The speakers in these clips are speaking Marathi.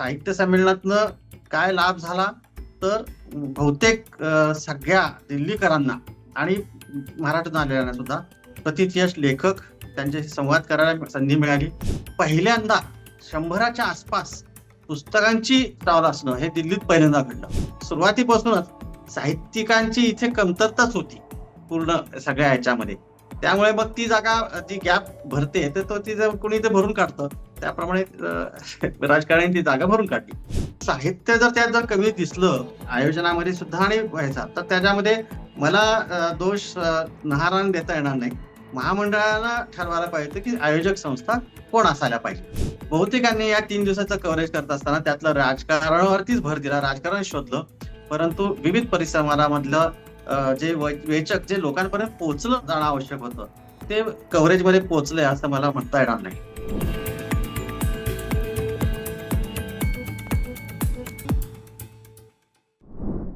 साहित्य संमेलनातनं काय लाभ झाला तर बहुतेक सगळ्या दिल्लीकरांना आणि महाराष्ट्रात आलेल्यांना सुद्धा प्रतिथयश लेखक त्यांच्याशी संवाद करायला संधी मिळाली. पहिल्यांदा शंभराच्या आसपास पुस्तकांची स्टॉल असणं हे दिल्लीत पहिल्यांदा घडलं. सुरुवातीपासूनच साहित्यिकांची इथे कमतरताच होती पूर्ण सगळ्या ह्याच्यामध्ये त्यामुळे मग ती जागा ती गॅप भरते तर तो ती जर कोणी ते भरून काढतं त्याप्रमाणे राजकारण्यांनी ती जागा भरून काढली. साहित्य जर त्यात जर कमी दिसलं आयोजनामध्ये सुद्धा आणि व्हायचा तर त्याच्यामध्ये मला दोष अ, नहारान देता येणार नाही. महामंडळाला ठरवायला पाहिजे की आयोजक संस्था कोण असायला पाहिजे. बहुतेकांनी या तीन दिवसाचं कव्हरेज करत असताना त्यातलं राजकारणावरतीच भर दिला राजकारण शोधलं. परंतु विविध परिसरामधलं जे वै- वेचक जे लोकांपर्यंत पोहोचलं जाणं आवश्यक होतं ते कव्हरेजमध्ये पोहोचलंय असं मला म्हणता येणार नाही.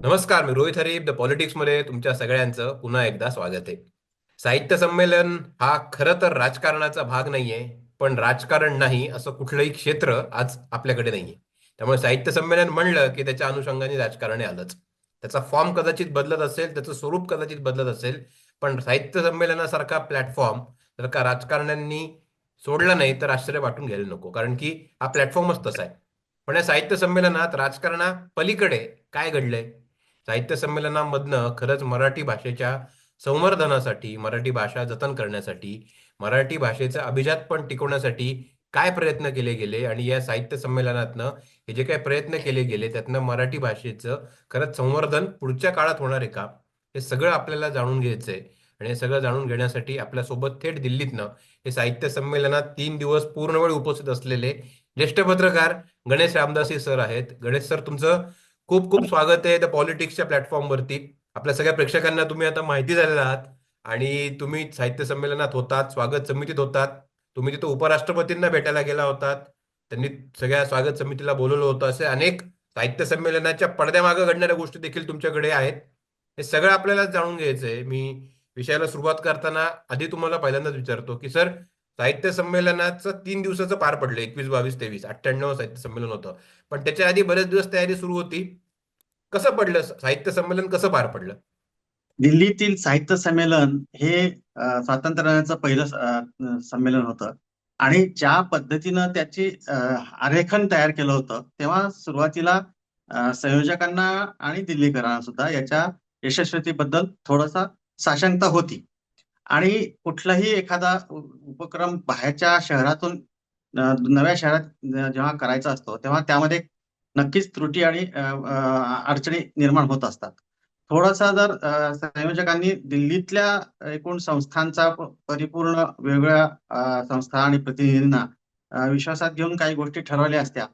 नमस्कार मी रोहित हरीफ द पॉलिटिक्समध्ये तुमच्या सगळ्यांचं पुन्हा एकदा स्वागत आहे. साहित्य संमेलन हा खरं तर राजकारणाचा भाग नाहीये पण राजकारण नाही असं कुठलंही क्षेत्र आज आपल्याकडे नाहीये. त्यामुळे साहित्य संमेलन म्हणलं की त्याच्या अनुषंगाने राजकारण आलंच. त्याचा फॉर्म कदाचित बदलत असेल त्याचं स्वरूप कदाचित बदलत असेल पण साहित्य संमेलनासारखा प्लॅटफॉर्म जर का राजकारण्यांनी सोडला नाही तर आश्चर्य वाटून घ्यायला नको कारण की हा प्लॅटफॉर्मच तसा आहे. पण या साहित्य संमेलनात राजकारणा पलीकडे काय घडलंय? साहित्य संमेलनामधनं खरंच मराठी भाषेच्या संवर्धनासाठी मराठी भाषा जतन करण्यासाठी मराठी भाषेचं अभिजात पण टिकवण्यासाठी काय प्रयत्न केले गेले? आणि या साहित्य संमेलनातनं हे जे काही प्रयत्न केले गेले त्यातनं मराठी भाषेचं खरंच संवर्धन पुढच्या काळात होणार आहे का? हे सगळं आपल्याला जाणून घ्यायचंय. आणि हे सगळं जाणून घेण्यासाठी आपल्यासोबत थेट दिल्लीतनं हे साहित्य संमेलनात तीन दिवस पूर्ण वेळ उपस्थित असलेले ज्येष्ठ पत्रकार गणेश रामदासी सर आहेत. गणेश सर तुमचं खूप खूप स्वागत आहे द पॉलिटिक्सच्या प्लॅटफॉर्मवरती आपल्या सगळ्या प्रेक्षकांना तुम्ही आता माहिती झालेला आहात आणि तुम्ही साहित्य संमेलनात होतात स्वागत समितीत होतात. तुम्ही तिथं उपराष्ट्रपतींना भेटायला गेला होतात. त्यांनी सगळ्या स्वागत समितीला बोलवलं होतं. असे अनेक साहित्य संमेलनाच्या पडद्यामागे घडणाऱ्या गोष्टी देखील तुमच्याकडे आहेत. हे सगळं आपल्याला जाणून घ्यायचंय. मी विषयाला सुरुवात करताना आधी तुम्हाला पहिल्यांदाच विचारतो की सर साहित्य संमेलनाचं तीन दिवसाचं पार पडलं. एकवीस बावीस तेवीस. अठ्ठ्याण्णव साहित्य संमेलन होतं. पण त्याच्या आधी बरेच दिवस तयारी सुरू होती. कसं पडलं? साहित्य संमेलन कसं पार पडलं? दिल्लीतील साहित्य संमेलन हे स्वातंत्र्याचं पहिलं संमेलन होतं. आणि ज्या पद्धतीनं त्याची आरेखन तयार केलं होतं तेव्हा सुरुवातीला संयोजकांना आणि दिल्लीकरांना सुद्धा याच्या यशस्वीतेबद्दल थोडासा साशंकता होती. आणि कुठलाही एखादा उपक्रम बाहेरच्या शहरातून नव्या शहरात जेव्हा करायचा असतो तेव्हा त्यामध्ये नक्कीच त्रुटी आणि अडचणी निर्माण होत असतात. थोडासा जर संयोजकांनी दिल्लीतल्या एकूण संस्थांचा परिपूर्ण वेगवेगळ्या संस्था आणि प्रतिनिधींना विश्वासात घेऊन काही गोष्टी ठरवल्या असत्या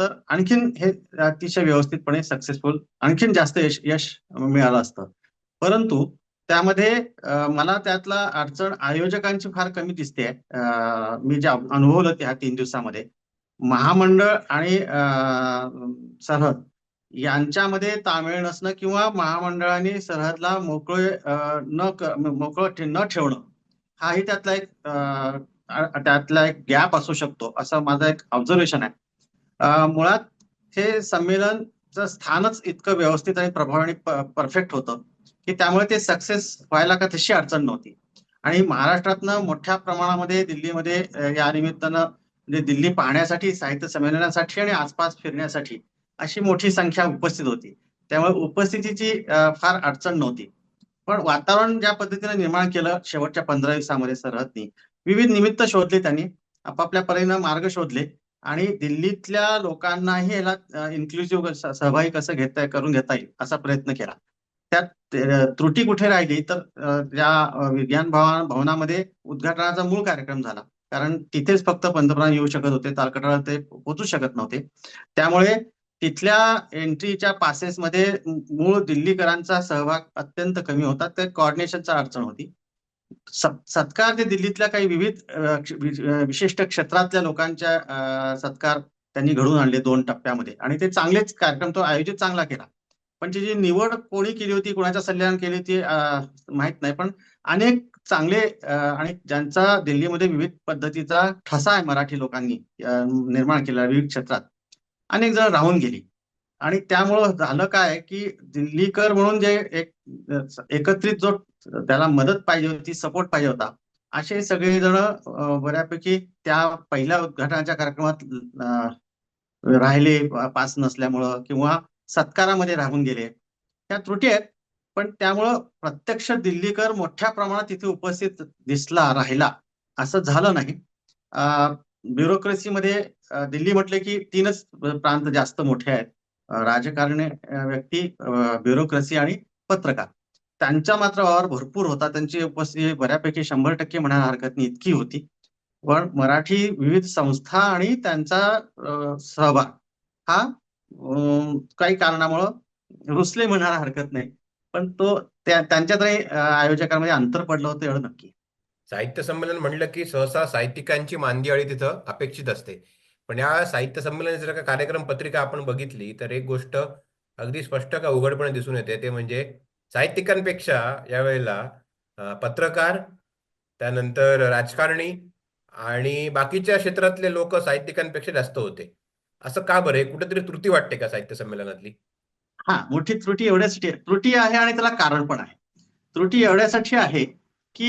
तर आणखीन हे अतिशय व्यवस्थितपणे सक्सेसफुल आणखीन जास्त यश यश मिळालं असतं. परंतु त्यामध्ये मला त्यातला अडचण आयोजकांची फार कमी दिसते अ, मी जे अनुभवलं त्या तीन दिवसामध्ये महामंडळ आणि अ, सरहद यांच्यामध्ये ताळमेळ नसणं किंवा महामंडळाने सरहदला मोकळे न मोकळं न ठेवणं हाही त्यातला एक त्यातला एक गॅप असू शकतो असं माझं एक ऑब्झर्वेशन आहे. मुळात हे संमेलनचं स्थानच इतकं व्यवस्थित आणि प्रभाव आणि परफेक्ट होतं की त्यामुळे ते सक्सेस व्हायला का तशी अडचण नव्हती. आणि महाराष्ट्रातनं मोठ्या प्रमाणामध्ये दिल्लीमध्ये या निमित्तानं म्हणजे दिल्ली पाहण्यासाठी साहित्य संमेलनासाठी आणि आसपास फिरण्यासाठी अशी मोठी संख्या उपस्थित होती. त्यामुळे उपस्थितीची फार अडचण नव्हती. पण वातावरण ज्या पद्धतीने निर्माण केलं शेवटच्या पंधरा दिवसामध्ये सरहदनी विविध निमित्त शोधले त्यांनी आपापल्या परीनं मार्ग शोधले आणि दिल्लीतल्या लोकांनाही याला इन्क्लुझिव्ह सहभागी कसं घेता करून घेता येईल असा प्रयत्न केला. त्यात त्रुटी कुठे राहिली तर या विज्ञान भवन भवनामध्ये उद्घाटनाचा मूळ कार्यक्रम झाला. कारण तिथेच फक्त पंतप्रधान येऊ शकत होते तालकटोरा ते पोहोचू शकत नव्हते. त्यामुळे तिथल्या एंट्रीच्या पासेसमध्ये मूळ दिल्लीकरांचा सहभाग अत्यंत कमी होता. ते कॉर्डिनेशनचा अडचण होती. सत्कार ते दिल्लीतल्या काही विविध विशिष्ट क्षेत्रातल्या लोकांच्या सत्कार त्यांनी घडवून आणले दोन टप्प्यामध्ये. आणि ते चांगलेच कार्यक्रम तो आयोजित चांगला केला. पण त्याची निवड कोणी केली होती कोणाच्या सल्ल्याने केली होती माहीत नाही. पण अनेक चांगले आणि ज्यांचा दिल्लीमध्ये विविध पद्धतीचा ठसा आहे मराठी लोकांनी निर्माण केला विविध क्षेत्रात अनेक जण राहून गेली. आणि त्यामुळं झालं काय की दिल्लीकर म्हणून जे एक एकत्रित जो त्याला मदत पाहिजे होती सपोर्ट पाहिजे होता असे सगळेजण बऱ्यापैकी त्या पहिल्या उद्घाटनाच्या कार्यक्रमात राहिले पास नसल्यामुळं किंवा सत्कारामध्ये राहून गेले. त्या त्रुटी आहेत पण त्यामुळं प्रत्यक्ष दिल्लीकर मोठ्या प्रमाणात तिथे उपस्थित दिसला राहिला. असं झालं नाही. ब्युरोक्रेसीमध्ये दिल्ली म्हटले की तीनच प्रांत जास्त मोठे आहेत. राजकारणी व्यक्ती ब्युरोक्रेसी आणि पत्रकार. त्यांचा मात्र वावर भरपूर होता. त्यांची उपस्थिती बऱ्यापैकी शंभर टक्के म्हणायला हरकत नाही इतकी होती. पण मराठी विविध संस्था आणि त्यांचा सहभाग हा काही कारणामुळं रुसले म्हणायला हरकत नाही. पण तो त्यांच्यात त्यांच्यातही आयोजकांमध्ये अंतर पडलं होतं एवढं नक्की. साहित्य संमेलन म्हणलं की सहसा साहित्यिकांची मांदियाळी तिथं अपेक्षित असते. पण या साहित्य संमेलनाची जर का कार्यक्रम पत्रिका आपण बघितली तर एक गोष्ट अगदी स्पष्ट का उघडपणे दिसून येते ते म्हणजे साहित्यिकांपेक्षा यावेळेला वेळेला पत्रकार त्यानंतर राजकारणी आणि बाकीच्या क्षेत्रातले लोक साहित्यिकांपेक्षा जास्त होते. असं का बरं? हे कुठेतरी त्रुटी वाटते का साहित्य संमेलनातली? हा मोठी त्रुटी एवढ्यासाठी त्रुटी आहे आणि त्याला कारण पण आहे. त्रुटी एवढ्यासाठी आहे की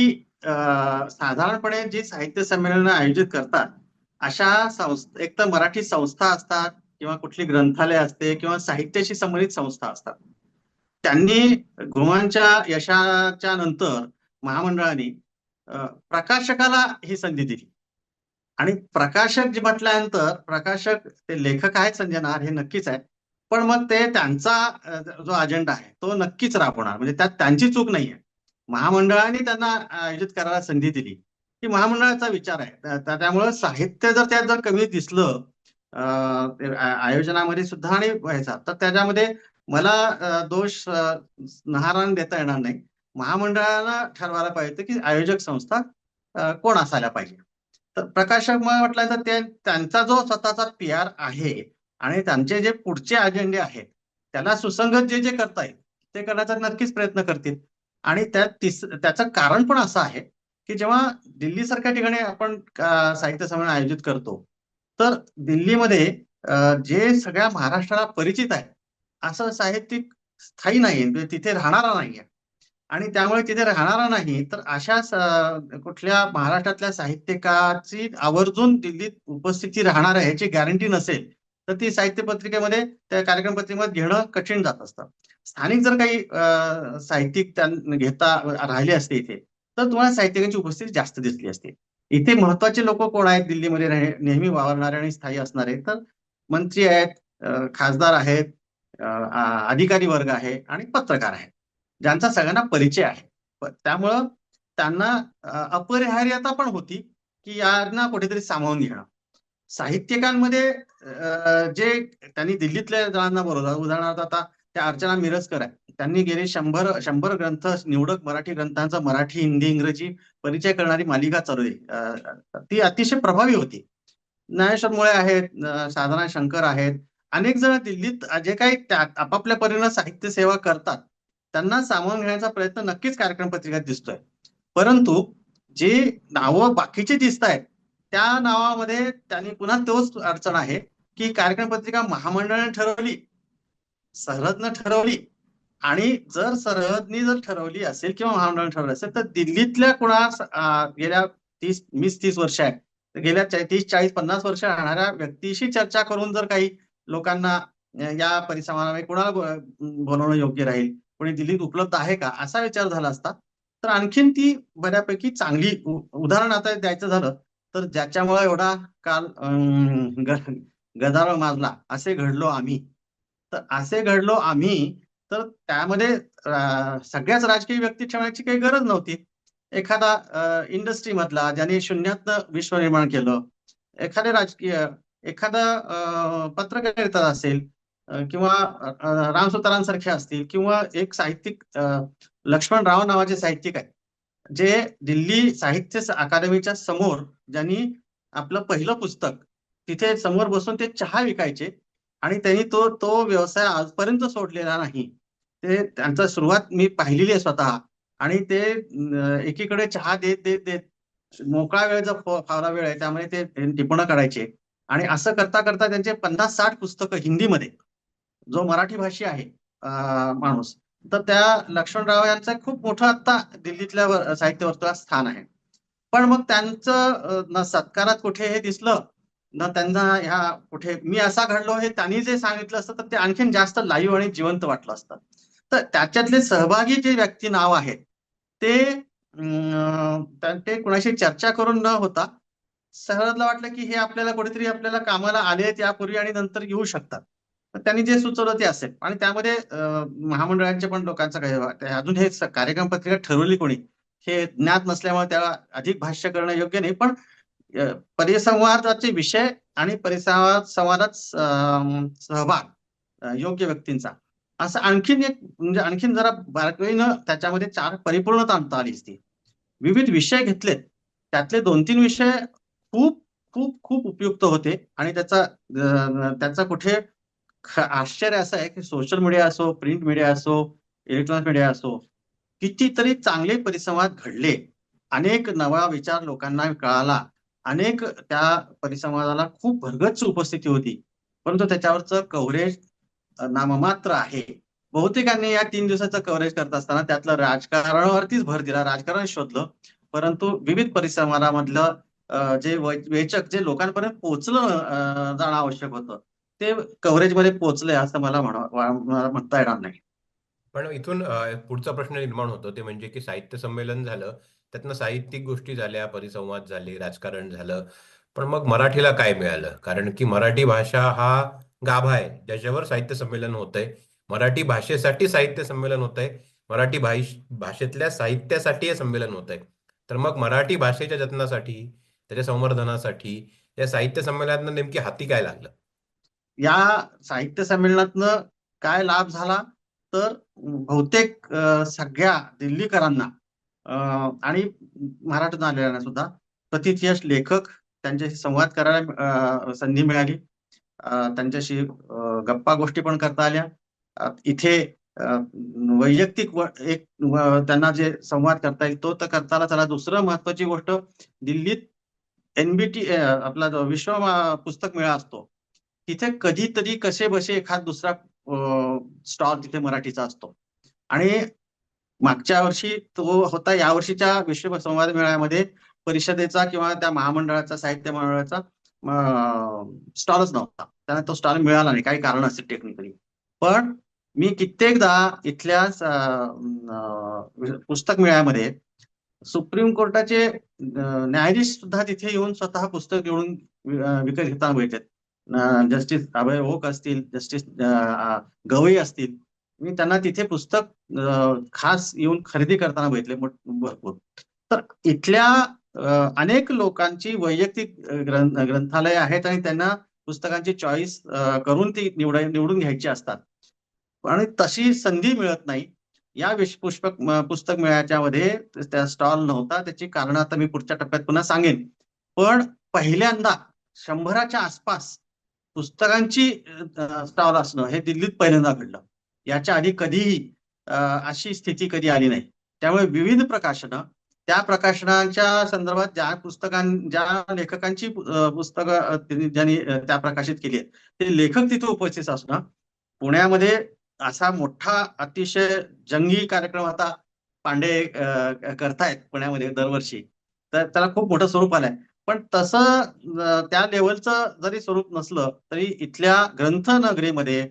साधारणपणे जी साहित्य संमेलन आयोजित करतात अशा संस्था एक तर मराठी संस्था असतात किंवा कुठली ग्रंथालय असते किंवा साहित्याशी संबंधित संस्था असतात. त्यांनी गृहांच्या यशाच्या नंतर महामंडळाने प्रकाशकाला ही संधी दिली. आणि प्रकाशक जे म्हटल्यानंतर प्रकाशक ते लेखक आहेत संजय नार हे नक्कीच आहे पण मग ते त्यांचा जो अजेंडा आहे तो नक्कीच राबवणार. म्हणजे त्यात त्यांची चूक नाहीये. महामंडळाने त्यांना आयोजित करायला संधी दिली. की महामंडळाचा विचार आहे. त्यामुळे साहित्य जर त्यात जर कमी दिसलं आयोजनामध्ये सुद्धा आणि व्हायचा तर त्याच्यामध्ये मला दोष नहारान देता येणार नाही. महामंडळाला ठरवायला पाहिजे की आयोजक संस्था कोण असायला पाहिजे. तर प्रकाशक मला म्हटलं तर ते त्यांचा जो स्वतःचा पी आर आहे आणि त्यांचे जे पुढचे अजेंडे आहेत त्याला सुसंगत जे जे करता येईल ते करण्याचा नक्कीच प्रयत्न करतील. आणि त्यात तिस त्याचं कारण पण असं आहे की जेव्हा दिल्ली सारख्या ठिकाणी आपण साहित्य संमेलन आयोजित करतो तर दिल्लीमध्ये जे सगळ्या महाराष्ट्राला परिचित आहे असं साहित्यिक स्थायी नाहीये म्हणजे तिथे राहणारा नाहीये. आणि त्यामुळे तिथे राहणारा नाही तर अशा कुठल्या महाराष्ट्रातल्या साहित्यिकाची आवर्जून दिल्लीत उपस्थिती राहणार आहे याची गॅरंटी नसेल तर ती साहित्य पत्रिकेमध्ये त्या कार्यक्रम पत्रिकेमध्ये घेणं कठीण जात असतं. स्थानिक जर काही साहित्यिक त्यां- घेता राहिले असते इथे तर तुम्हाला साहित्यिकांची उपस्थिती जास्त दिसली असते. इथे महत्त्वाचे लोक कोण आहेत? दिल्लीमध्ये नेहमी वावरणारे आणि स्थायी असणारे. तर मंत्री आहेत खासदार आहेत अधिकारी वर्ग आहे आणि पत्रकार आहेत. ज्यांचा सगळ्यांना परिचय आहे. त्यामुळं त्यांना अपरिहार्यता पण होती की यांना कुठेतरी सामावून घेणं. साहित्यिकांमध्ये जे त्यांनी दिल्लीतल्या जणांना बोलवलं उदाहरणार्थ आता त्या अर्चना मिरजकर आहे त्यांनी गेले शंभर शंभर ग्रंथ निवडक मराठी ग्रंथांचा मराठी हिंदी इंग्रजी परिचय करणारी मालिका चालवली ती अतिशय प्रभावी होती. ज्ञानेश्वर मुळे आहेत साधना शंकर आहेत. अनेक जण दिल्लीत जे काही आपापल्या परीनं साहित्य सेवा करतात त्यांना सामावून घेण्याचा प्रयत्न नक्कीच कार्यक्रम पत्रिकेत दिसतोय. परंतु जे नावं बाकीचे दिसत आहेत त्या नावामध्ये त्यांनी पुन्हा तोच अडचण आहे की कार्यक्रम पत्रिका महामंडळाने ठरवली सरहदनं ठरवली आणि जर सरहदनी जर ठरवली असेल किंवा महामंडळाने ठरवली असेल तर दिल्लीतल्या कुणा गेल्या तीस वीस तीस वर्ष आहे गेल्या तीस चाळीस पन्नास वर्ष राहणाऱ्या व्यक्तीशी चर्चा करून जर काही लोकांना या परिसरामध्ये कोणाला बोलवणं योग्य राहील कोणी दिल्लीत उपलब्ध आहे का असा विचार झाला असता तर आणखीन ती बऱ्यापैकी चांगली उदाहरण आता द्यायचं झालं तर ज्याच्यामुळे एवढा काल गदारोळ माजला असे घडलो आम्ही. तर असे घडलो आम्ही तर त्यामध्ये सगळ्याच राजकीय व्यक्ती ठेवण्याची काही गरज नव्हती. एखादा इंडस्ट्री मधला ज्याने शून्यातनं विश्व निर्माण केलं एखादे राजकीय एखादा पत्रकारिता असेल किंवा रामसुतारांसारखे राम सुतारांसारखे असतील किंवा एक साहित्यिक लक्ष्मणराव लक्ष्मण राव नावाचे साहित्यिक आहे जे दिल्ली साहित्य अकादमीच्या समोर ज्यांनी आपलं पहिलं पुस्तक तिथे समोर बसून ते चहा विकायचे आणि त्यांनी तो तो व्यवसाय आजपर्यंत सोडलेला नाही. ते त्यांचा सुरुवात मी पाहिलेली आहे स्वतः आणि ते एकीकडे चहा देत देत देत मोकळा वेळ जो फावला वेळ आहे त्यामुळे ते टिपणं करायचे आणि असं करता करता त्यांचे पन्नास साठ पुस्तकं हिंदीमध्ये जो मराठी भाषी आहे माणूस. तर त्या लक्ष्मणराव यांचं खूप मोठं आता दिल्लीतल्या साहित्य वर्तुळात स्थान आहे. पण मग त्यांचं सत्कारात कुठे हे दिसलं ना त्यांना ह्या कुठे मी असा घडलो हे त्यांनी जे सांगितलं असतं तर ते आणखीन जास्त लाईव्ह आणि जिवंत वाटलं असतं. तर त्याच्यातले सहभागी जे व्यक्ती नाव आहेत ते ते कुणाशी चर्चा करून न होता सहजला वाटलं की हे आपल्याला कुठेतरी आपल्याला कामाला आले आहेत यापूर्वी आणि नंतर येऊ शकतात. तर त्यांनी जे सुचवलं ते असेल. आणि त्यामध्ये महामंडळांचे पण लोकांचा काही अजून हे कार्यक्रम पत्रिका ठरवली कोणी हे ज्ञात नसल्यामुळे त्याला अधिक भाष्य करणं योग्य नाही. पण परिसंवादाचे विषय आणि परिसंवाद संवादात सहभाग योग्य व्यक्तींचा. असं आणखीन एक म्हणजे आणखीन जरा बारकाईनं त्याच्यामध्ये चार परिपूर्णता आणता आली असती. विविध विषय घेतलेत. त्यातले दोन तीन विषय खूप खूप खूप उपयुक्त होते. आणि त्याचा त्याचा कुठे आश्चर्य असं आहे की सोशल मीडिया असो प्रिंट मीडिया असो इलेक्ट्रॉनिक मीडिया असो कितीतरी चांगले परिसंवाद घडले. अनेक नवा विचार लोकांना कळाला. अनेक त्या परिसंवादाला खूप भरगच्च उपस्थिती होती. परंतु त्याच्यावरचं कव्हरेज नाममात्र आहे. बहुतेकांनी या तीन दिवसाचं कव्हरेज करत असताना त्यातलं राजकारणावरतीच भर दिला. राजकारण शोधलं. परंतु विविध परिसंवादामधलं जे वेचक जे लोकांपर्यंत पोहोचलं जाणं आवश्यक होतं. ते कव्हरेजमध्ये पोहोचलंय असं मला म्हणता येणार नाही. पण इथून अ, पुढचा प्रश्न निर्माण होतो. ते म्हणजे की साहित्य संमेलन झालं त्यातनं साहित्यिक गोष्टी झाल्या परिसंवाद झाले राजकारण झालं. पण मग मराठीला काय मिळालं? कारण की मराठी भाषा हा गाभा आहे ज्याच्यावर साहित्य संमेलन होतंय. मराठी भाषेसाठी साहित्य संमेलन होतंय. मराठी भाष भाषेतल्या साहित्यासाठी हे संमेलन होतंय. तर मग मराठी भाषेच्या जतनासाठी त्याच्या संवर्धनासाठी या साहित्य संमेलनात नेमकी हाती काय लागलं? या साहित्य संमेलनातनं काय लाभ झाला? तर बहुतेक सगळ्या दिल्लीकरांना आणि मराठीतून आलेल्यांना सुद्धा प्रतिथयश लेखक त्यांच्याशी संवाद करायला संधी मिळाली. त्यांच्याशी गप्पा गोष्टी पण करता आल्या. इथे वैयक्तिक एक त्यांना जे संवाद करता येईल तो तर करता आला चला. दुसरं महत्वाची गोष्ट दिल्लीत एनबीटी आपला विश्व पुस्तक मेळा असतो तिथे कधीतरी कसे बसे एखाद दुसरा स्टॉल तिथे मराठीचा असतो. आणि मागच्या वर्षी तो होता यावर्षीच्या विश्व संवाद मेळ्यामध्ये परिषदेचा किंवा त्या महामंडळाचा साहित्य मंडळाचा स्टॉलच नव्हता. त्यांना तो स्टॉल मिळाला नाही काही कारण असेल टेक्निकली पण मी कित्येकदा इथल्या पुस्तक मेळ्यामध्ये सुप्रीम कोर्टाचे न्यायाधीश सुद्धा तिथे येऊन स्वतः पुस्तक घेऊन विकत घेताना भेटत जस्टिस अभय ओक असतील जस्टिस गवई असतील मी त्यांना तिथे पुस्तक खास येऊन खरेदी करताना बघितले. भरपूर तर इथल्या अनेक लोकांची वैयक्तिक ग्रंथ ग्रंथालय आहेत आणि त्यांना पुस्तकांची चॉईस करून ती निवड निवडून घ्यायची असतात. आणि तशी संधी मिळत नाही. या विश्व पुष्पक पुस्तक मेळ्याच्या मध्ये त्या स्टॉल नव्हता. त्याची कारण आता मी पुढच्या टप्प्यात पुन्हा सांगेन. पण पहिल्यांदा शंभराच्या आसपास पुस्तकांची स्टॉल असणं हे दिल्लीत पहिल्यांदा घडलं. याच्या आधी कधीही अशी स्थिती कधी आली नाही. त्यामुळे विविध प्रकाशनं त्या प्रकाशनाच्या संदर्भात ज्या पुस्तकां ज्या लेखकांची पुस्तकं ज्यांनी त्या प्रकाशित केली आहेत ते लेखक तिथे उपस्थित असणं पुण्यामध्ये असा मोठा अतिशय जंगी कार्यक्रम आता पांडे करतायत पुण्यामध्ये दरवर्षी. तर त्याला खूप मोठं स्वरूप आलंय. पण तसं त्या लेवलचं जरी स्वरूप नसलं तरी इथल्या ग्रंथनगरीमध्ये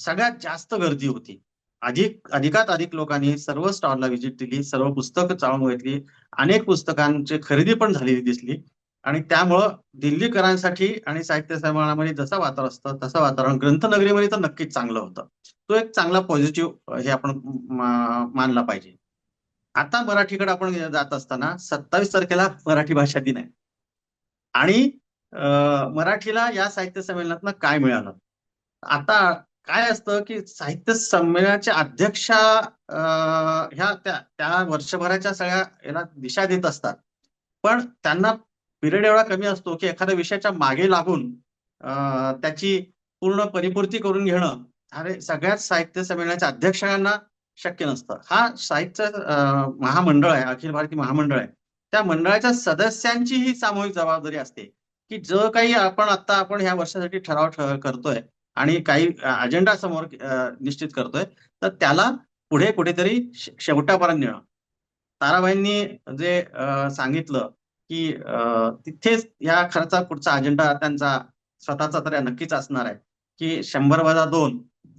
सगळ्यात जास्त गर्दी होती. अधिक अधिकात अधिक लोकांनी सर्व स्टॉलला व्हिजिट दिली सर्व पुस्तकं चाळून घेतली अनेक पुस्तकांची खरेदी पण झालेली दिसली. आणि त्यामुळं दिल्लीकरांसाठी आणि साहित्य संमेलनामध्ये जसं वातावरण असतं तसं वातावरण ग्रंथनगरीमध्ये तर नक्कीच चांगलं होतं. तो एक चांगला पॉझिटिव्ह हे आपण मानला पाहिजे. आता मराठीकडे आपण जात असताना सत्तावीस तारखेला मराठी भाषा दिन आहे. आणि मराठीला या साहित्य संमेलनातनं काय मिळालं? आता काय असतं की साहित्य संमेलनाच्या अध्यक्षा ह्या त्या त्या वर्षभराच्या सगळ्या याला दिशा देत असतात. पण त्यांना पिरियड एवढा कमी असतो की एखाद्या विषयाच्या मागे लागून त्याची पूर्ण परिपूर्ती करून घेणं अरे सगळ्याच साहित्य संमेलनाच्या अध्यक्षांना शक्य नसतं. हा साहित्य महामंडळ आहे अखिल भारतीय महामंडळ आहे. त्या मंडळाच्या सदस्यांची ही सामूहिक जबाबदारी असते की जो काही आपण आता आपण ह्या वर्षासाठी ठराव करतोय आणि काही अजेंडा समोर निश्चित करतोय तर त्याला पुढे कुठेतरी शेवटापर्यंत नेणं. ताराबाईंनी जे सांगितलं की तिथेच या खर्चा पुढचा अजेंडा त्यांचा स्वतःचा तर नक्कीच असणार आहे की शंभर वजा दोन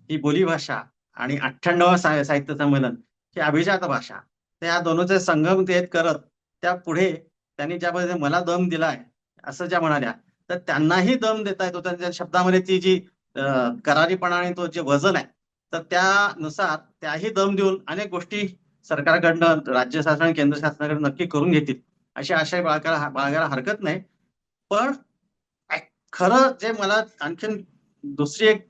ही बोलीभाषा आणि अठ्ठ्याण्णव साहित्य संमेलन ही अभिजात भाषा. तर या दोनचे संगम ते करत त्या पुढे त्यांनी ज्या पद्धतीने मला दम दिलाय असं ज्या म्हणाल्या तर त्यांनाही दम देता येतो त्यांच्या शब्दामध्ये ती जी करारीपणा आणि तो जे वजन आहे तर त्यानुसार त्याही दम देऊन अनेक गोष्टी सरकारकडनं राज्य शासन केंद्र शासनाकडे नक्की करून घेतील. अशी आशय बाळगायला बाळगायला हरकत नाही. पण खरं जे मला आणखीन दुसरी एक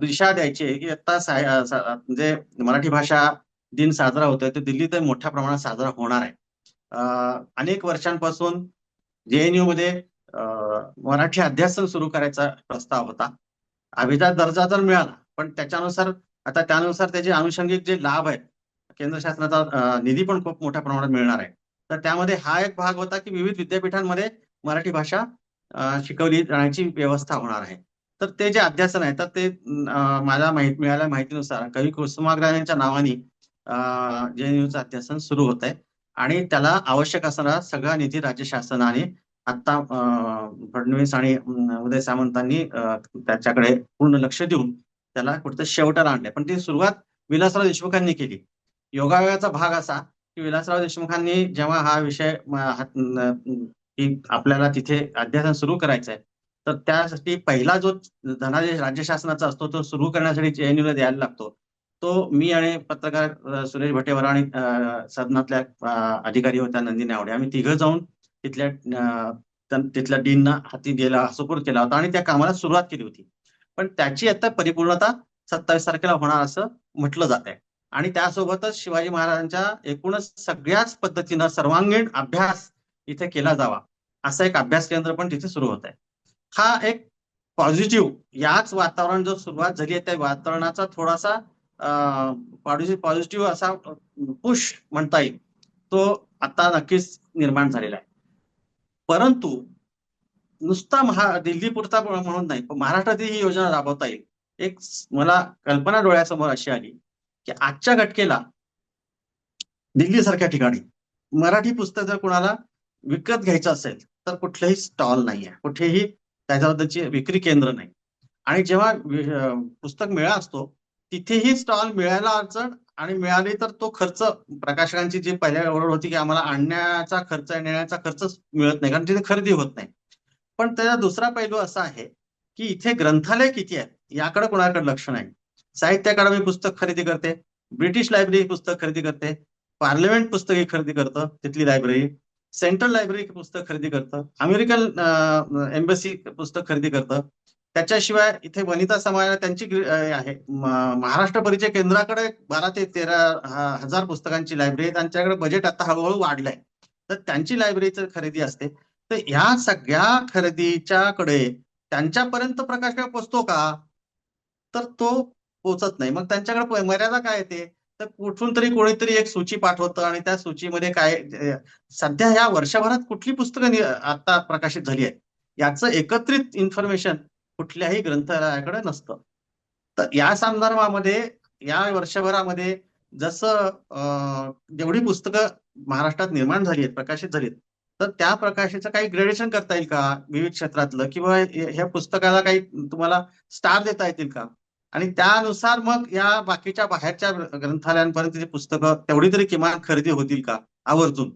दिशा द्यायची आहे की आता सा- म्हणजे मराठी भाषा दिन साजरा होतोय तो दिल्लीत मोठ्या प्रमाणात साजरा होणार आहे. अनेक वर्षांपासून जेएनयू मध्ये मराठी अध्यासन सुरू करायचा प्रस्ताव होता. अभिजात दर्जा तर मिळाला पण त्याच्यानुसार आता त्यानुसार त्याचे अनुषंगिक जे लाभ आहेत केंद्र शासनाचा निधी पण खूप मोठ्या प्रमाणात मिळणार आहे. तर त्यामध्ये हा एक भाग होता की विविध विद्यापीठांमध्ये मराठी भाषा शिकवली जाण्याची व्यवस्था होणार आहे. तर ते जे अध्यासन आहे तर ते मला माहीत मिळाल्या माहितीनुसार कवी कुसुमाग्रज यांच्या नावाने जेएनयूचं अध्यासन सुरू होत आहे आणि त्याला आवश्यक असणारा सगळा निधी राज्य शासनाने आता फडणवीस आणि उदय सामंतांनी त्याच्याकडे पूर्ण लक्ष देऊन त्याला कुठं शेवटाला आणले पण ती सुरुवात विलासराव देशमुखांनी केली. योगायोगाचा भाग असा की विलासराव देशमुखांनी जेव्हा हा विषय आपल्याला तिथे अध्यासन सुरू करायचं आहे तर त्यासाठी पहिला जो धनादेश राज्य शासनाचा असतो तो सुरू करण्यासाठी जेएनयूला द्यायला लागतो. तो मी आणि पत्रकार सुरेश भटेवर आणि सदनातल्या अधिकारी होत्या नंदिनी आवडे. आम्ही तिघं जाऊन तिथल्या तिथल्या डीनना हाती दिला सुपूर्द केला होता आणि त्या कामाला सुरुवात केली होती. पण त्याची आता परिपूर्णता सत्तावीस तारखेला होणार असं म्हटलं जात आहे. आणि त्यासोबतच शिवाजी महाराजांच्या एकूणच सगळ्याच पद्धतीनं सर्वांगीण अभ्यास इथे केला जावा असा एक अभ्यास केंद्र पण तिथे सुरू होत आहे. हा एक पॉझिटिव्ह याच वातावरण जो सुरुवात झाली आहे त्या वातावरणाचा थोडासा पॉझिटिव्ह असा पुश म्हणता येईल. तो आता नक्कीच निर्माण झालेला आहे. परंतु नुसता महा दिल्ली पुरता म्हणून नाही पण महाराष्ट्रातही ही योजना राबवता येईल. एक मला कल्पना डोळ्यासमोर अशी आली की आजच्या घटकेला दिल्ली सारख्या ठिकाणी मराठी पुस्तक जर कोणाला विकत घ्यायचं असेल तर कुठलंही स्टॉल नाही आहे. कुठेही त्याच्याबद्दलची विक्री केंद्र नाही. आणि जेव्हा पुस्तक मेळा असतो तिथेही स्टॉल मिळायला अडचण आणि मिळाली तर तो खर्च प्रकाशकांची जी पहिल्या ओरड होती की आम्हाला आणण्याचा खर्च नेण्याचा खर्च मिळत नाही कारण तिथे खरेदी होत नाही. पण त्याचा दुसरा पैलू असा आहे की इथे ग्रंथालय किती आहेत याकडे कोणाकडे लक्ष नाही. साहित्य अकादमी पुस्तक खरेदी करते ब्रिटिश लायब्ररी पुस्तक खरेदी करते पार्लमेंट पुस्तके खरेदी करतं तिथली लायब्ररी सेंट्रल लायब्ररी पुस्तक खरेदी करतं अमेरिकन एम्बसी पुस्तक खरेदी करतं. त्याच्याशिवाय इथे वनिता समाज त्यांची आहे. महाराष्ट्र परिचय केंद्राकडे बारा ते तेरा हजार पुस्तकांची लायब्ररी आहे. त्यांच्याकडे बजेट आता हळूहळू वाढलंय. तर त्यांची लायब्ररीचं खरेदी असते. तर ह्या सगळ्या खरेदीच्याकडे त्यांच्यापर्यंत प्रकाश काय पोचतो का? तर तो पोचत नाही. मग त्यांच्याकडे मर्यादा काय येते तर कुठून तरी कोणीतरी एक सूची पाठवतं आणि त्या सूचीमध्ये काय सध्या ह्या वर्षभरात कुठली पुस्तकं आता प्रकाशित झाली आहेत? याचं एकत्रित इन्फॉर्मेशन कुठल्याही ग्रंथालयाकडे नसतं. तर या संदर्भामध्ये या वर्षभरामध्ये जसं जेवढी पुस्तकं महाराष्ट्रात निर्माण झाली आहेत प्रकाशित झालीत तर त्या प्रकाशाचं काही ग्रेडेशन करता येईल का? विविध क्षेत्रातलं किंवा ह्या पुस्तकाला काही तुम्हाला स्टार देता येतील का? आणि त्यानुसार मग या बाकीच्या बाहेरच्या ग्रंथालयांपर्यंत पुस्तकं तेवढी तरी किमान खरेदी होतील का? आवर्जून.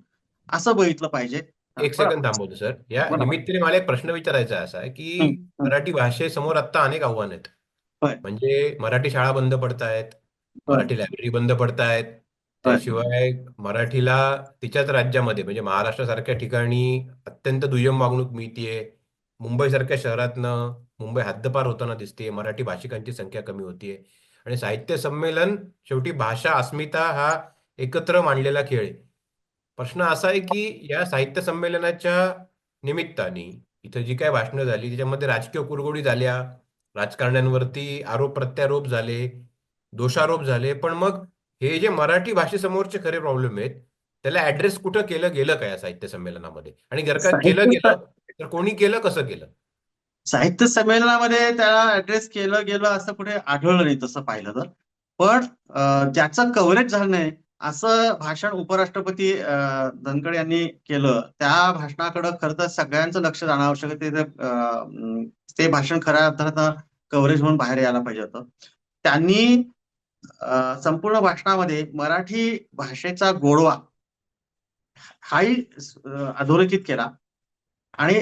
असं बघितलं पाहिजे. एक सेकंद थांबवतो सर या. निमित्ताने मला एक प्रश्न विचारायचा असा आहे की. मराठी भाषेसमोर आता अनेक आव्हानं आहेत. म्हणजे मराठी शाळा बंद पडत आहेत होय. मराठी लायब्ररी बंद पडत आहेत होय. त्याशिवाय मराठीला तिच्याच राज्यामध्ये म्हणजे महाराष्ट्रासारख्या ठिकाणी अत्यंत दुय्यम वागणूक मिळतीये मुंबईसारख्या शहरातनं मुंबई हद्दपार होताना दिसते मराठी भाषिकांची संख्या कमी होतीये आणि साहित्य संमेलन शेवटी भाषा अस्मिता हा एकत्र मांडलेला खेळ आहे प्रश्न असा आहे की या साहित्य संमेलनाच्या निमित्ताने इथं जी काय भाषणं झाली त्याच्यामध्ये राजकीय कुरघोडी झाल्या राजकारण्यांवरती आरोप प्रत्यारोप झाले दोषारोप झाले. पण मग हे जे मराठी भाषेसमोरचे खरे प्रॉब्लेम आहेत त्याला ऍड्रेस कुठं केलं गेलं का या साहित्य संमेलनामध्ये? आणि जर का केलं गेलं तर कोणी केलं कसं केलं? साहित्य संमेलनामध्ये त्याला ऍड्रेस केलं गेलं असं कुठे आढळलं नाही तसं पाहिलं तर. पण अं, ज्याचं कव्हरेज झालं नाही असं भाषण उपराष्ट्रपती अं, धनखड यांनी केलं. त्या भाषणाकडे खरं तर सगळ्यांचं लक्ष जाणं आवश्यक आहे. ते अं, ते भाषण खऱ्या अर्थानं कव्हरेज म्हणून बाहेर यायला पाहिजे होतं. त्यांनी अं, संपूर्ण भाषणामध्ये मराठी भाषेचा गोडवा हाही अधोरेखित केला. आणि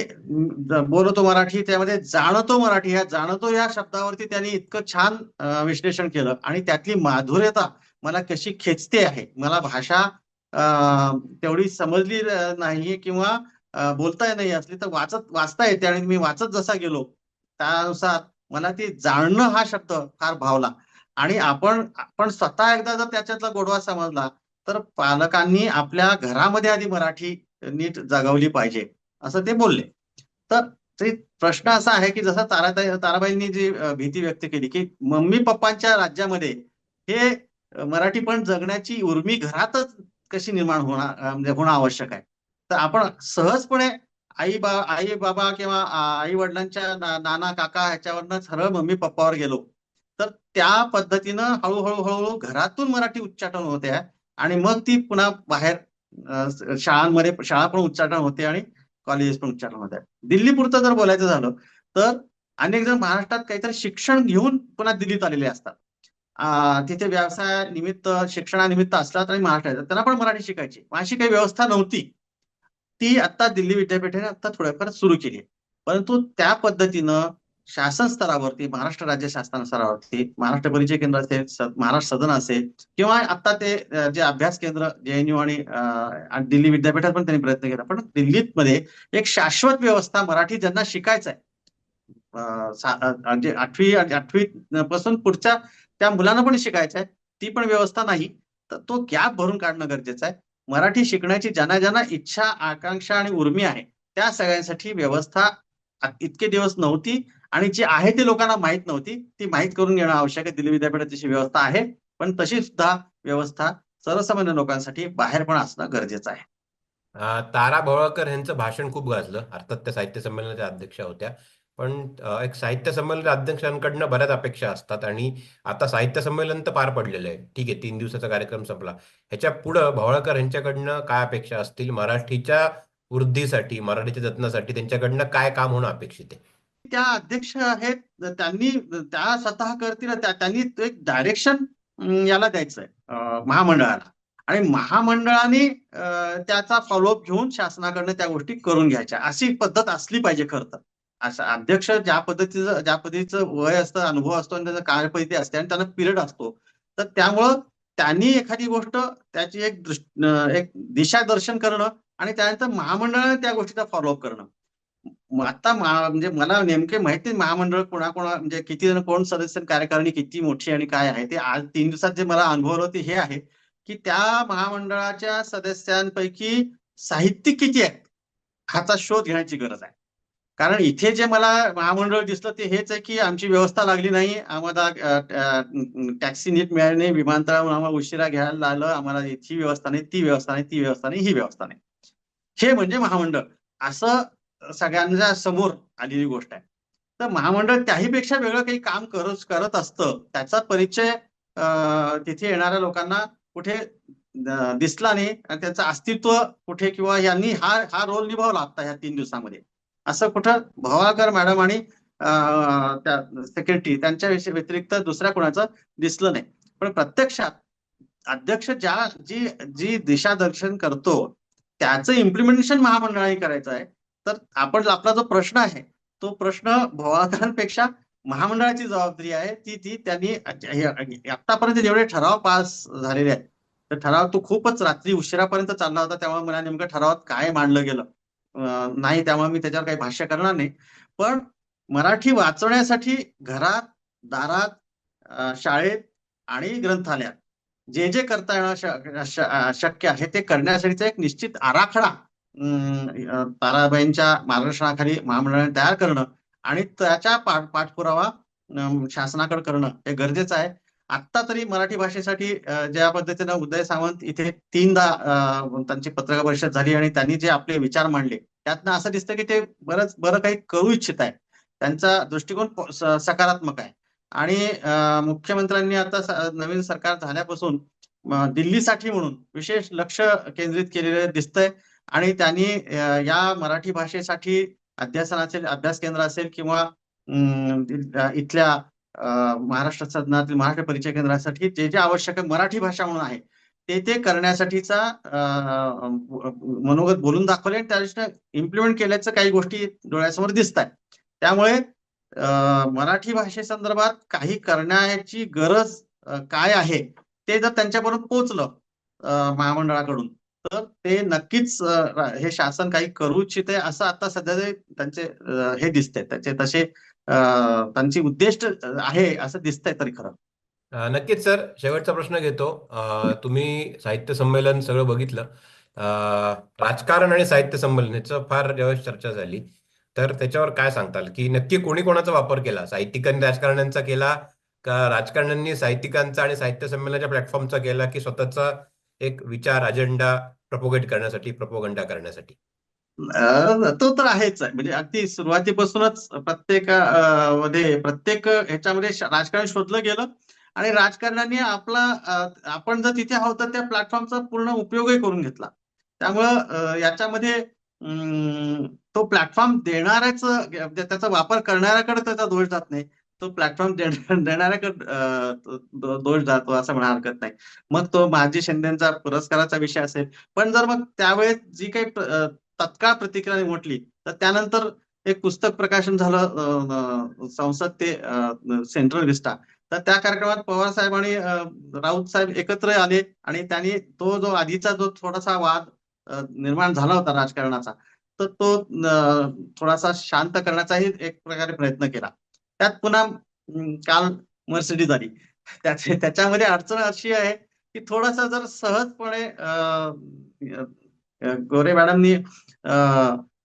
बोलतो मराठी त्यामध्ये जाणतो मराठी ह्या जाणतो या शब्दावरती त्यांनी इतकं छान विश्लेषण केलं. आणि त्यातली माधुर्यता मला कशी खेचते आहे? मला भाषा तेवढी समजली नाहीये किंवा बोलता बोलता नाही असली तर वाचत वाचता येते आणि मी वाचत जसा गेलो त्यानुसार मला ती जाणणं हा शब्द फार भावला. आणि आपण आपण स्वतः एकदा जर त्याच्यातला गोडवा समजला तर पालकांनी आपल्या घरामध्ये आधी मराठी नीट जगवली पाहिजे असं ते बोलले. तर ते प्रश्न असा आहे की जसं ताराताई ताराबाईंनी जी भीती व्यक्त केली की मम्मी पप्पांच्या राज्यामध्ये हे मराठी पण जगण्याची उर्मी घरातच कशी निर्माण होणार म्हणजे होणं आवश्यक आहे. तर आपण सहजपणे आई बा आई बाबा किंवा आई वडिलांच्या नाना काका ह्याच्यावरनं सरळ मम्मी पप्पावर गेलो तर त्या पद्धतीनं हळूहळू हळूहळू घरातून मराठी उच्चाटन होते आहे आणि मग ती पुन्हा बाहेर शाळांमध्ये शाळा पण उच्चाटन होते आणि कॉलेजेस पण उच्चाटन होते. दिल्ली पुरतं जर बोलायचं झालं तर अनेक जण महाराष्ट्रात काहीतरी शिक्षण घेऊन पुन्हा दिल्लीत आलेले असतात. तिथे व्यवसाय निमित्त शिक्षणानिमित्त असला तरी महाराष्ट्रात त्यांना पण मराठी शिकायची. अशी काही व्यवस्था नव्हती. ती आता दिल्ली विद्यापीठाने आता थोड्याफार सुरू केली आहे. परंतु त्या पद्धतीनं शासन स्तरावरती महाराष्ट्र राज्य शासन स्तरावरती महाराष्ट्र परिचय केंद्र असेल महाराष्ट्र सदन असेल किंवा आता ते जे अभ्यास केंद्र जेएनयू आणि यू आणि दिल्ली विद्यापीठात पण त्यांनी प्रयत्न केला. पण दिल्लीत मध्ये एक शाश्वत व्यवस्था मराठी ज्यांना शिकायचं आहे म्हणजे आठवी आठवी पासून पुढच्या त्या मुलांना पण शिकायचं आहे. ती पण व्यवस्था नाही. तर तो गॅप भरून काढणं गरजेचं आहे. मराठी शिकण्याची ज्यांना ज्यांना इच्छा आकांक्षा आणि उर्मी आहे त्या सगळ्यांसाठी व्यवस्था इतके दिवस नव्हती आणि जी आहे ती लोकांना माहीत नव्हती ती माहीत करून घेणं आवश्यक आहे. दिल्ली विद्यापीठात तशी व्यवस्था आहे. पण तशी सुद्धा व्यवस्था सर्वसामान्य लोकांसाठी बाहेर पण असणं गरजेचं आहे. तारा भोळकर यांचं भाषण खूप गाजलं. अर्थात त्या साहित्य संमेलनाच्या अध्यक्षा होत्या. पण एक साहित्य संमेलन अध्यक्षांकडनं बऱ्याच अपेक्षा असतात आणि आता साहित्य संमेलन तर पार पडलेलं आहे. ठीक आहे तीन दिवसाचा कार्यक्रम संपला. ह्याच्या पुढं भवळकर यांच्याकडनं काय अपेक्षा असतील? मराठीच्या वृद्धीसाठी मराठीच्या जतनासाठी त्यांच्याकडनं काय काम होणं अपेक्षित आहे? त्या अध्यक्ष आहेत त्यांनी त्या स्वतः करतील त्यांनी एक डायरेक्शन याला द्यायचंय महामंडळाला. आणि महामंडळाने त्याचा फॉलोअप घेऊन शासनाकडनं त्या गोष्टी करून घ्यायच्या. अशी पद्धत असली पाहिजे खरं तर. असं अध्यक्ष ज्या पद्धतीचं ज्या पद्धतीचं वय असतं अनुभव असतो आणि त्याचं कार्यपद्धती असते आणि त्यांना पिरियड असतो. तर त्यामुळं त्यांनी एखादी गोष्ट त्याची एक दृष्ट एक दिशादर्शन करणं आणि त्यानंतर महामंडळाने त्या गोष्टीचा फॉलोअप करणं. आता म्हणजे मला नेमके माहिती महामंडळ कोणाकोणा म्हणजे किती जण कोण सदस्य कार्यकारिणी किती मोठी आणि काय आहे. ते आज तीन दिवसात जे मला अनुभवलं ते हे आहे की त्या महामंडळाच्या सदस्यांपैकी साहित्यिक किती आहेत? ह्याचा शोध घेण्याची गरज आहे. कारण इथे जे मला महामंडळ दिसलं ते हेच आहे की आमची व्यवस्था लागली नाही. आम्हाला टॅक्सी नीट मिळाली नाही. विमानतळावरून आम्हाला उशिरा घ्यायला लागलं. आम्हाला ही व्यवस्था नाही ती व्यवस्था नाही ती व्यवस्था नाही ही व्यवस्था नाही. हे म्हणजे महामंडळ. असं सगळ्यांच्या समोर आलेली गोष्ट आहे. तर महामंडळ त्याहीपेक्षा वेगळं काही काम करत करत असतं. त्याचा परिचय तिथे येणाऱ्या लोकांना कुठे दिसला नाही. आणि त्याचं अस्तित्व कुठे किंवा यांनी हा हा रोल निभावला आता ह्या तीन दिवसामध्ये. असं कुठं भवाकर मॅडम आणि त्या सेक्रेटरी त्यांच्या व्यतिरिक्त दुसऱ्या कोणाचं दिसलं नाही. पण प्रत्यक्षात अध्यक्ष ज्या जी जी दिशादर्शन करतो त्याचं इम्प्लिमेंटेशन महामंडळाने करायचं आहे. तर आपण आपला जो प्रश्न आहे तो प्रश्न भवाकरांपेक्षा महामंडळाची जबाबदारी आहे. ती ती त्यांनी आतापर्यंत जेवढे ठराव पास झालेले आहेत तर ठराव तो खूपच रात्री उशिरापर्यंत चालला होता. त्यामुळे मला नेमकं ठरावात काय मांडलं गेलं? नाही त्यामुळे मी त्याच्यावर काही भाष्य करणार नाही. पण मराठी वाचवण्यासाठी घरात दारात शाळेत आणि ग्रंथालयात जे जे करता येणं शक्य आहे ते करण्यासाठीचा एक निश्चित आराखडा ताराबाईंच्या मार्गदर्शनाखाली महामंडळाने तयार करणं आणि त्याच्या पाठ पाठपुरावा शासनाकडे करणं हे गरजेचं आहे. आत्ता तरी मराठी भाषेसाठी ज्या पद्धतीनं उदय सावंत इथे तीनदा त्यांची पत्रकार परिषद झाली आणि त्यांनी जे आपले विचार मांडले त्यातनं असं दिसतं की ते बरंच बरं काही करू इच्छित आहे त्यांचा दृष्टिकोन सकारात्मक आहे. आणि मुख्यमंत्र्यांनी आता नवीन सरकार झाल्यापासून दिल्लीसाठी म्हणून विशेष लक्ष केंद्रित केलेलं दिसतंय. आणि त्यांनी या मराठी भाषेसाठी अध्यासन असेल अभ्यास केंद्र असेल किंवा इथल्या महाराष्ट्र सदनातील महाराष्ट्र परिचय केंद्रासाठी जे जे आवश्यक आहे मराठी भाषा म्हणून आहे ते ते करण्यासाठीचा मनोगत बोलून दाखवले आणि त्या इम्प्लिमेंट केल्याचं काही गोष्टी डोळ्यासमोर दिसत आहेत त्यामुळे मराठी भाषेसंदर्भात काही करण्याची गरज काय आहे ते जर त्यांच्यापर्यंत पोहोचलं महामंडळाकडून तर ते नक्कीच हे शासन काही करू इच्छिते असं आता सध्या त्यांचे हे दिसते त्याचे तसे त्यांची उद्दिष्ट आहे असं दिसतंय तरी खरं. नक्कीच सर. शेवटचा प्रश्न घेतो. तुम्ही साहित्य संमेलन सगळं बघितलं. राजकारण आणि साहित्य संमेलन याचं फार ज्यावेळेस चर्चा झाली. तर त्याच्यावर काय सांगताल? की नक्की कोणी कोणाचा वापर केला? साहित्यिकांनी राजकारण्यांचा केला का राजकारण्यांनी साहित्यिकांचा आणि साहित्य संमेलनाच्या प्लॅटफॉर्मचा केला की स्वतःचा एक विचार अजेंडा प्रपोगेट करण्यासाठी प्रपोगंडा करण्यासाठी? तो तर आहेच आहे. म्हणजे अगदी सुरुवातीपासूनच प्रत्येकमध्ये प्रत्येक ह्याच्यामध्ये राजकारण शोधलं गेलं आणि राजकारणाने आपला आपण जर तिथे आहोत तर त्या प्लॅटफॉर्मचा पूर्ण उपयोगही करून घेतला. त्यामुळं याच्यामध्ये तो प्लॅटफॉर्म देणाऱ्याच म्हणजे त्याचा वापर करणाऱ्याकडे त्याचा दोष जात नाही. तो प्लॅटफॉर्म देणाऱ्याकडे दोष जातो असं म्हणा हरकत नाही. मग तो माझी शिंदेचा पुरस्काराचा विषय असेल. पण जर मग त्यावेळेस जी काही तत्काळ प्रतिक्रिया म्हटली तर त्यानंतर एक पुस्तक प्रकाशन झालं संसद ते सेंट्रल विस्टा तर त्या कार्यक्रमात पवार साहेब आणि राऊत साहेब एकत्र आले आणि त्यांनी तो जो आधीचा जो थोडासा वाद निर्माण झाला होता राजकारणाचा तर तो थोडासा शांत करण्याचाही एक प्रकारे प्रयत्न केला. त्यात पुन्हा काल मर्सिडीज आली त्याच्यामध्ये अडचण अशी आहे की थोडासा जर सहजपणे अ, गोरे मॅडमनी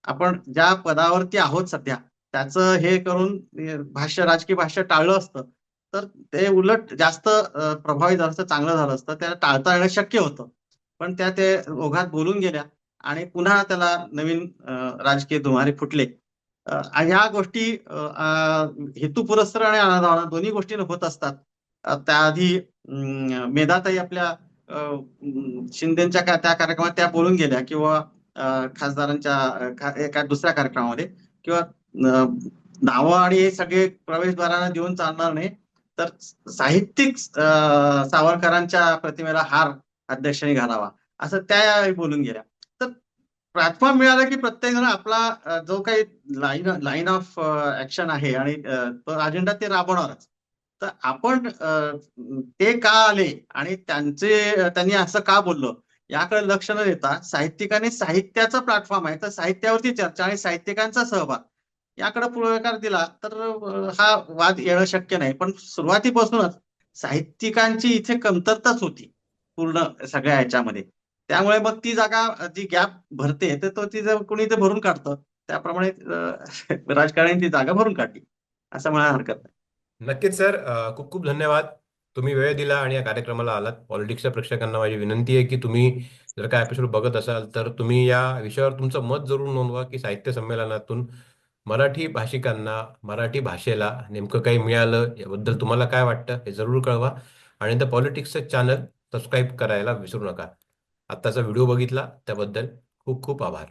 आपण ज्या पदावरती आहोत सध्या त्याचं हे करून भाष्य राजकीय भाष्य टाळलं असतं तर ते उलट जास्त प्रभावी झालं असतं चांगलं झालं असतं त्याला टाळता येणं शक्य होतं. पण त्या ते ओघात बोलून गेल्या आणि पुन्हा त्याला नवीन राजकीय धुमारे फुटले. ह्या गोष्टी हेतुपुरस्सर आणि अनादान दोन्ही गोष्टी होत असतात. त्याआधी मेधाताई आपल्या शिंदेच्या का- त्या कार्यक्रमात त्या बोलून गेल्या किंवा खासदारांच्या एका दुसऱ्या कार्यक्रमामध्ये किंवा नावं आणि हे सगळे प्रवेशद्वारांना देऊन चालणार नाही तर साहित्यिक सावरकरांच्या प्रतिमेला हार अध्यक्षांनी घालावा असं त्या बोलून गेल्या. तर प्लॅटफॉर्म मिळाला की प्रत्येक जण आपला जो काही लाईन लाईन ऑफ ऍक्शन आहे आणि तो अजेंडा ते राबवणारच. तर आपण ते का आले आणि त्यांचे त्यांनी असं का बोललो? याकडे लक्ष न देता साहित्यिकांनी साहित्याचा प्लॅटफॉर्म आहे. तर साहित्यावरती चर्चा आणि साहित्यिकांचा सहभाग. याकडे पुढाकार दिला तर हा वाद येणं शक्य नाही. पण सुरुवातीपासूनच साहित्यिकांची इथे कमतरताच होती पूर्ण सगळ्या ह्याच्यामध्ये. त्यामुळे मग ती जागा जी गॅप भरते तर तो ती जर कोणी ते भरून काढतं त्याप्रमाणे अ, राजकारणी ती जागा भरून काढली. असं म्हणायला हरकत नाही. नक्कीच सर. खूप खूप धन्यवाद. तुम्ही वेळ दिला आणि या कार्यक्रमाला आलात. पॉलिटिक्सच्या प्रेक्षकांना माझी विनंती आहे की तुम्ही जर काय एपिसोड बघत असाल तर तुम्ही या विषयावर तुमचं मत जरूर नोंदवा की साहित्य संमेलनातून मराठी भाषिकांना मराठी भाषेला नेमकं काही मिळालं याबद्दल तुम्हाला काय वाटतं हे जरूर कळवा. आणि द पॉलिटिक्सचं चॅनल सबस्क्राईब करायला विसरू नका. आत्ताचा व्हिडिओ बघितला त्याबद्दल खूप खूप आभार.